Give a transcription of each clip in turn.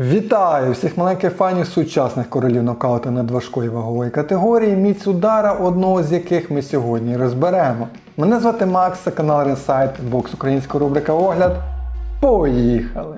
Вітаю всіх маленьких фанів сучасних королів нокаута надважкої вагової категорії, міць удара, одного з яких ми сьогодні розберемо. Мене звати Макс, канал Ресайт, бокс українська рубрика Огляд. Поїхали!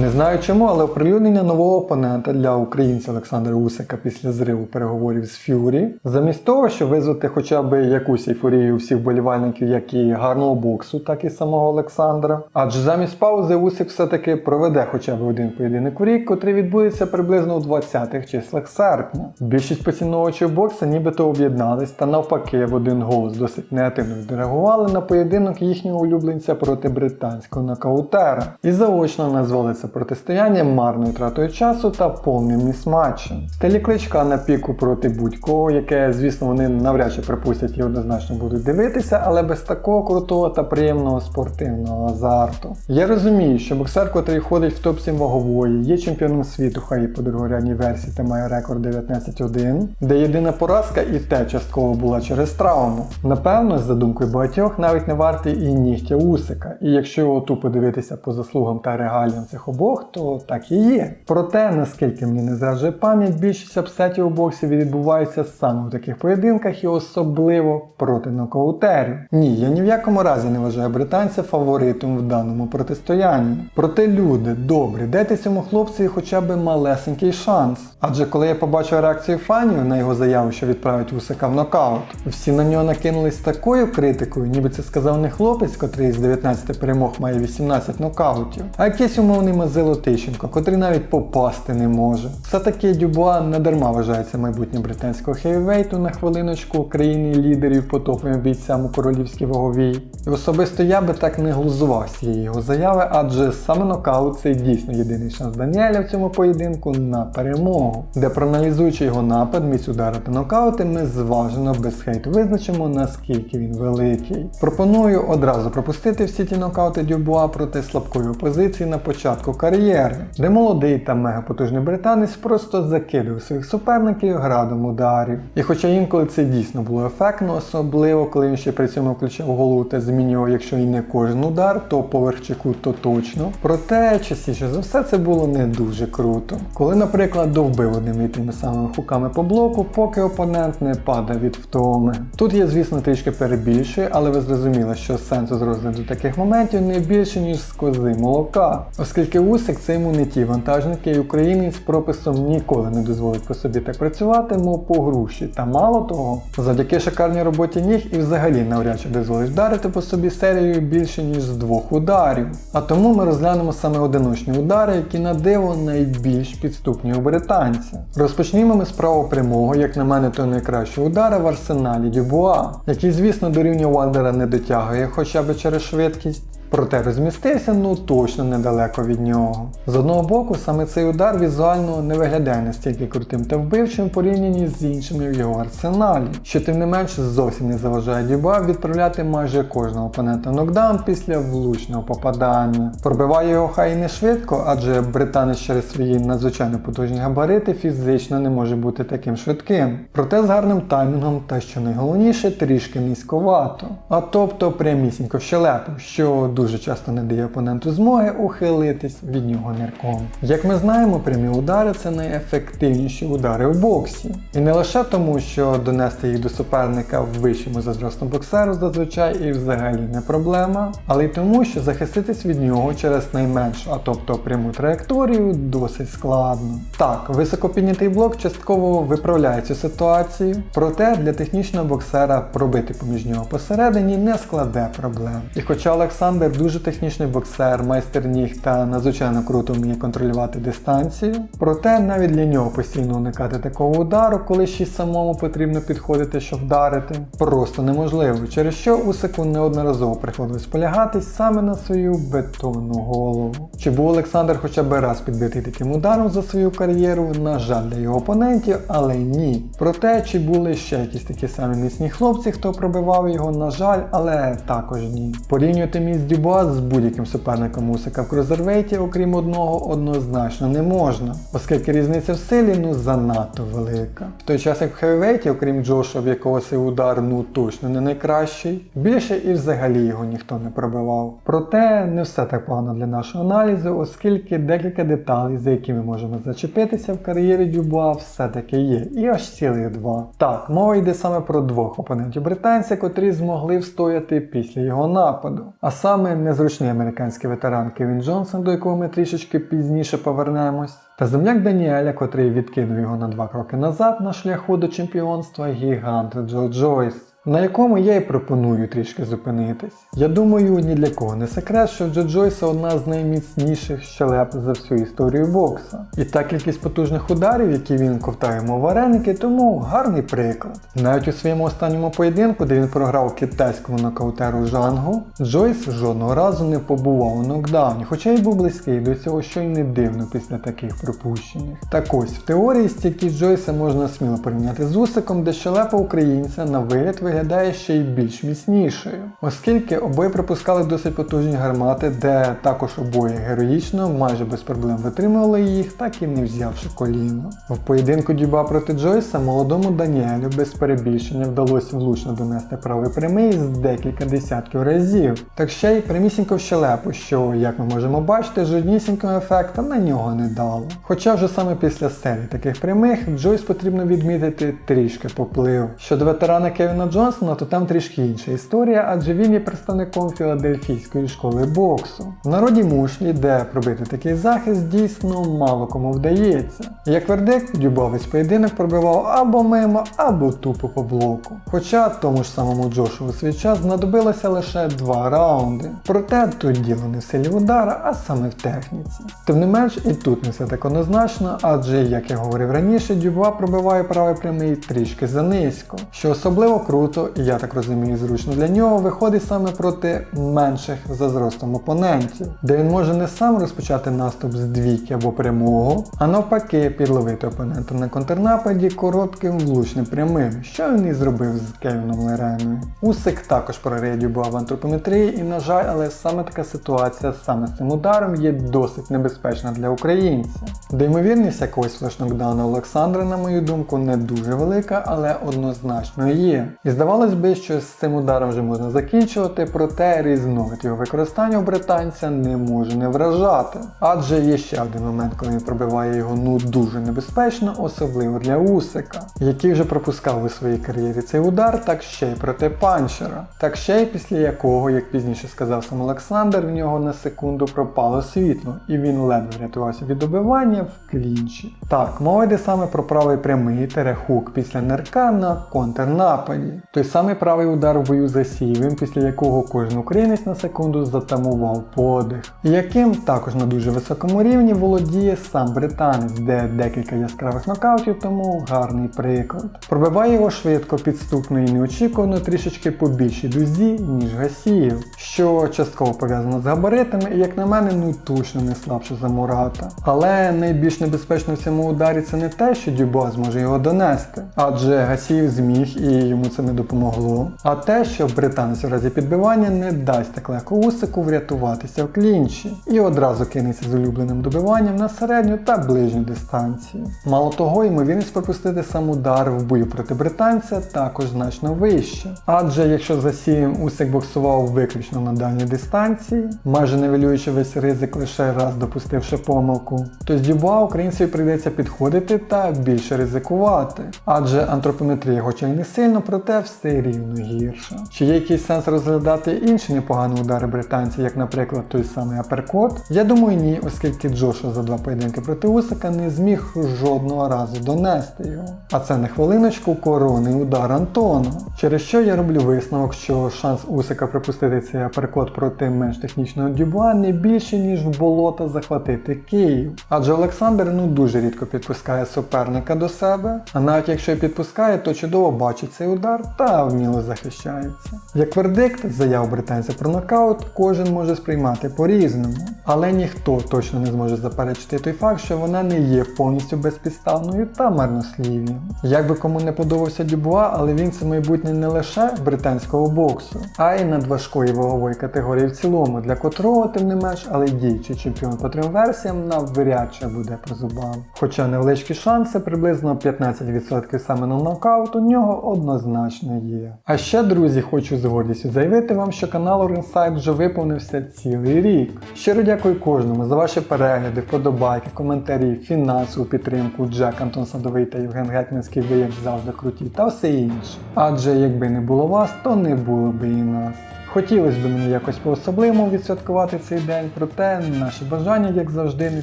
Не знаю чому, але оприлюднення нового опонента для українця Олександра Усика після зриву переговорів з Ф'юрі, замість того, щоб визвати хоча б якусь ейфорію всіх вболівальників, як і гарного боксу, так і самого Олександра. Адже замість паузи Усик все-таки проведе хоча б один поєдинок у рік, котрий відбудеться приблизно у 20-х числах серпня. Більшість поціновувачів бокса нібито об'єднались та навпаки в один голос досить негативно відреагували на поєдинок їхнього улюбленця проти британського нокаутера і заочно назвали це протистояння марною тратою часу та повним місматчем. Стилі кличка на піку проти будь-кого, яке, звісно, вони навряд чи припустять і однозначно будуть дивитися, але без такого крутого та приємного спортивного азарту. Я розумію, що боксер, котрий входить в топ-7 вагової, є чемпіоном світу, хай і по другорядній версії та має рекорд 19-1, де єдина поразка і те частково була через травму. Напевно, за думкою багатьох, навіть не вартий і нігтя Усика. І якщо його тупо дивитися по заслугам та регаліям цих обох, то так і є. Проте, наскільки мені не зраджує пам'ять, більшість апсетів у боксі відбувається саме в таких поєдинках і особливо проти нокаутерів. Ні, я ні в якому разі не вважаю британця фаворитом в даному протистоянні. Проте люди, добрі, дайте цьому хлопцеві хоча б малесенький шанс. Адже коли я побачив реакцію фанів на його заяву, що відправить Усика в нокаут, всі на нього накинулись такою критикою, ніби це сказав не хлопець, котрий з 19 перемог має 18 нокаутів, а якийсь умовний Мазило Тищенко, котрий навіть попасти не може. Все-таки Дюбуа не дарма вважається майбутнім британського хейвейту на хвилиночку країни лідерів по топовим бійцям у королівській ваговій. І особисто я би так не глузував з цієї його заяви, адже саме нокаут це дійсно єдиний шанс Даніеля в цьому поєдинку на перемогу, де проаналізуючи його напад, міць удари та нокаути, ми зважено без хейту визначимо наскільки він великий. Пропоную одразу пропустити всі ті нокаути Дюбуа проти слабкої опозиції на початку кар'єри, де молодий та мегапотужний британець просто закидав своїх суперників градом ударів. І хоча інколи це дійсно було ефектно, особливо коли він ще при цьому включав голову та змінював, якщо і не кожен удар, то поверх чи то точно. Проте частіше за все це було не дуже круто. Коли, наприклад, довбив одними і тими самими хуками по блоку, поки опонент не падав від втоми. Тут я, звісно, трішки перебільшую, але ви зрозуміли, що сенсу з розгляду таких моментів не більше, ніж з кози молока, оскільки Усик це йому не ті вантажники, і українець прописом ніколи не дозволить по собі так працювати, мов по груші. Та мало того, завдяки шикарній роботі ніг і взагалі навряд чи дозволить вдарити по собі серією більше ніж з двох ударів. А тому ми розглянемо саме одиночні удари, які на диво найбільш підступні у британця. Розпочнімо ми з правого прямого, як на мене, то найкращі удари в арсеналі Дюбуа, який, звісно, до рівня Вандера не дотягує хоча б через швидкість. Проте розмістився ну точно недалеко від нього. З одного боку, саме цей удар візуально не виглядає настільки крутим та вбивчим в порівнянні з іншими в його арсеналі, що тим не менш зовсім не заважає Дюба відправляти майже кожного опонента нокдаун після влучного попадання. Пробиває його хай і не швидко, адже британець через свої надзвичайно потужні габарити фізично не може бути таким швидким. Проте з гарним таймінгом та що найголовніше трішки низьковато. А тобто прямісінько в щелепу, що дуже часто не дає опоненту змоги ухилитись від нього нирком. Як ми знаємо, прямі удари це найефективніші удари у боксі. І не лише тому, що донести їх до суперника в вищому за боксеру зазвичай і взагалі не проблема, але й тому, що захиститись від нього через найменшу, а тобто пряму траєкторію, досить складно. Так, високо піднятий блок частково виправляє цю ситуацію, проте для технічного боксера пробити поміж нього посередині не складе проблем. І хоча Олександр дуже технічний боксер, майстер ніг та надзвичайно круто вміє контролювати дистанцію. Проте навіть для нього постійно уникати такого удару, коли ще й самому потрібно підходити, щоб вдарити, просто неможливо, через що Усику неодноразово приходилось полягатись саме на свою бетонну голову. Чи був Олександр хоча б раз підбитий таким ударом за свою кар'єру? На жаль, для його опонентів, але ні. Проте, чи були ще якісь такі самі міцні хлопці, хто пробивав його, на жаль, але також ні. Порівнювати міст Дюба з будь-яким суперником Усика в крузервейті, окрім одного, однозначно не можна, оскільки різниця в силі ну занадто велика. В той час як в хевівейті, окрім Джоша, в якого цей удар ну точно не найкращий, більше і взагалі його ніхто не пробивав. Проте не все так погано для нашого аналізу, оскільки декілька деталей, за які ми можемо зачепитися в кар'єрі Дюба, все-таки є. І аж цілих два. Так, мова йде саме про двох опонентів британця, котрі змогли встояти після його нападу. А саме незручний американський ветеран Кевін Джонсон, до якого ми трішечки пізніше повернемось. Та земляк Даніеля, котрий відкинув його на два кроки назад на шляху до чемпіонства гігант Джо Джойс на якому я і пропоную трішки зупинитись. Я думаю, ні для кого не секрет, що Джо Джойса одна з найміцніших щелеп за всю історію бокса. І та кількість потужних ударів, які він ковтає йому вареники, тому гарний приклад. Навіть у своєму останньому поєдинку, де він програв китайському нокаутеру Жангу, Джойс жодного разу не побував у нокдауні, хоча й був близький до цього, що й не дивно після таких пропущених. Так ось, в теорії стійкість Джойса можна сміло порівняти з Усиком, де щелепа українця на вигляд виглядає ще й більш міцнішою, оскільки обоє пропускали досить потужні гармати, де також обоє героїчно, майже без проблем витримували їх, так і не взявши коліно. В поєдинку Дюба проти Джойса молодому Даніелю без перебільшення вдалося влучно донести правий прямий з декілька десятків разів, так ще й прямісінько в щелепу, що, як ми можемо бачити, жоднісінького ефекта на нього не дало. Хоча вже саме після серії таких прямих Джойс потрібно відмітити трішки поплив. Щодо ветерана Кевіна Джонсона, то там трішки інша історія, адже він є представником філадельфійської школи боксу. В народі мушлі, де пробити такий захист, дійсно мало кому вдається. Як вердикт, дюбовець поєдинок пробивав або мимо, або тупо по блоку. Хоча тому ж самому Джошу у свій час знадобилося лише два раунди. Проте тут діло не в силі удара, а саме в техніці. Тим не менш, і тут не все так однозначно, адже, як я говорив раніше, Дюба пробиває правий прямий трішки занизько, що особливо круто, і я так розумію, зручно для нього, виходить саме проти менших за зростом опонентів, де він може не сам розпочати наступ з двійки або прямого, а навпаки підловити опонента на контрнападі коротким влучним прямим, що він і зробив з Кевіном Лереною. Усик також про прорив Дюба в антропометрії, і, на жаль, але саме така ситуація саме з цим ударом є досить небезпечна для українця. Де ймовірність якогось флеш-нокдауну Олександра, на мою думку, не дуже велика, але однозначно є. І здавалось би, що з цим ударом вже можна закінчувати, проте різновид його використання у британця не може не вражати. Адже є ще один момент, коли він пробиває його ну дуже небезпечно, особливо для Усика, який вже пропускав у своїй кар'єрі цей удар, так ще й проти панчера. Так ще й після якого, як пізніше сказав сам Олександр, в нього на секунду пропало світло, і він ледве врятувався від добивання в клінчі. Так, мова йде саме про правий прямий терехук після нирка на контрнападі. Той самий правий удар в бою за Сієвим, після якого кожен українець на секунду затамував подих, яким також на дуже високому рівні володіє сам британець, де декілька яскравих нокаутів, тому гарний приклад. Пробиває його швидко, підступно і неочікувано трішечки по більшій дузі, ніж Гасіїв, що частково пов'язано з габаритами, і як на мене, ну точно не слабше за Мурата. Але найбільш небезпечно в цьому ударі це не те, що Дюба зможе його донести, адже Гасіїв зміг і йому це не допомогло. А те, що британець у разі підбивання не дасть так легко Усику врятуватися в клінчі і одразу кинеться з улюбленим добиванням на середню та ближню дистанцію. Мало того, ймовірність пропустити сам удар в бою проти британця також значно вища. Адже якщо за сієм Усик боксував виключно на дальній дистанції, майже невелюючи весь ризик лише раз допустивши помилку, то з Дюба українцеві прийдеться підходити та більше ризикувати. Адже антропометрія, хоча й не сильно, проте все рівно гірша. Чи є якийсь сенс розглядати інші непогані удари британців, як, наприклад, той самий аперкот? Я думаю, ні, оскільки Джоша за два поєдинки проти Усика не зміг жодного разу донести його. А це на хвилиночку коронний удар Антона. Через що я роблю висновок, що шанс Усика пропустити цей аперкот проти менш технічного дюба не більше, ніж в болота захватити Київ. Адже Олександр ну дуже рідко підпускає суперника до себе, а навіть якщо і підпускає, то чудово бачить цей удар та вміло захищається. Як вердикт заяв британця про нокаут кожен може сприймати по-різному, але ніхто точно не зможе заперечити той факт, що вона не є повністю безпідставною та марнослівною. Як би кому не подобався Дюбуа, але він це майбутнє не лише британського боксу, а й надважкої вагової категорії в цілому, для котрого, тим не менш, але й діючий чемпіон по трьом версіям навряд чи буде по зубам. Хоча невеличкі шанси, приблизно 15% саме на нокаут у нього однозначно є. А ще, друзі, хочу з гордістю заявити вам, що канал Оренсайд вже виповнився цілий рік. Щиро дякую кожному за ваші перегляди, вподобайки, коментарі, фінансову підтримку. Джек Антон Садовий та Євген Гетьманський, ви як завжди круті, та все інше. Адже якби не було вас, то не було би і нас. Хотілося б мені якось по-особливому відсвяткувати цей день, проте наші бажання, як завжди, не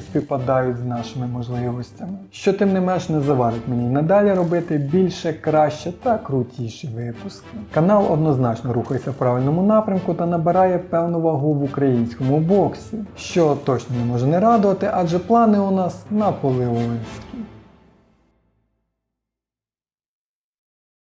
співпадають з нашими можливостями. Що тим не менш не завадить мені надалі робити більше, краще та крутіші випуски. Канал однозначно рухається в правильному напрямку та набирає певну вагу в українському боксі, що точно не може не радувати, адже плани у нас наполеонські.